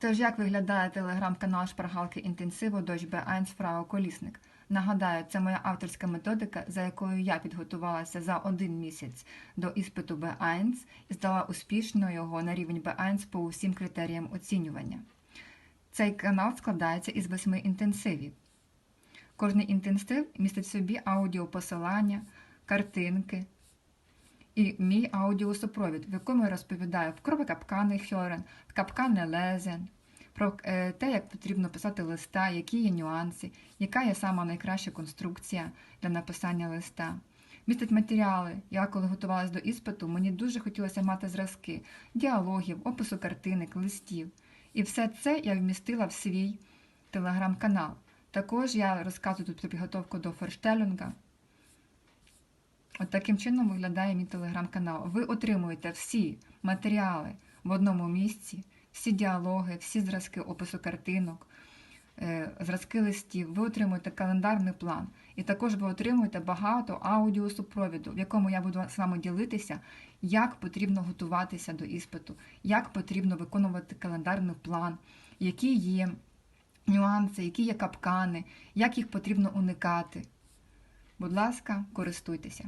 Тож, як виглядає телеграм-канал Шпаргалки інтенсиву Дощ Б1 Фрау Колісник? Нагадаю, це моя авторська методика, за якою я підготувалася за один місяць до іспиту Б1 і здала успішно його на рівень Б1 по усім критеріям оцінювання. Цей канал складається із восьми інтенсивів. Кожний інтенсив містить в собі аудіопосилання, картинки і мій аудіосупровід, в якому я розповідаю про капкани Хьорен, капкани Лезен, про е, те, як потрібно писати листа, які є нюанси, яка є сама найкраща конструкція для написання листа. Містить матеріали. Я, коли готувалася до іспиту, мені дуже хотілося мати зразки діалогів, опису картинок, листів. І все це я вмістила в свій телеграм-канал. Також я розказую тут про підготовку до форштелюнга. От таким чином виглядає мій телеграм-канал. Ви отримуєте всі матеріали в одному місці, всі діалоги, всі зразки опису картинок, е, зразки листів. Ви отримуєте календарний план. І також ви отримуєте багато аудіосупровіду, в якому я буду з вами ділитися, як потрібно готуватися до іспиту, як потрібно виконувати календарний план, які є нюанси, які є капкани, як їх потрібно уникати. Будь ласка, користуйтеся.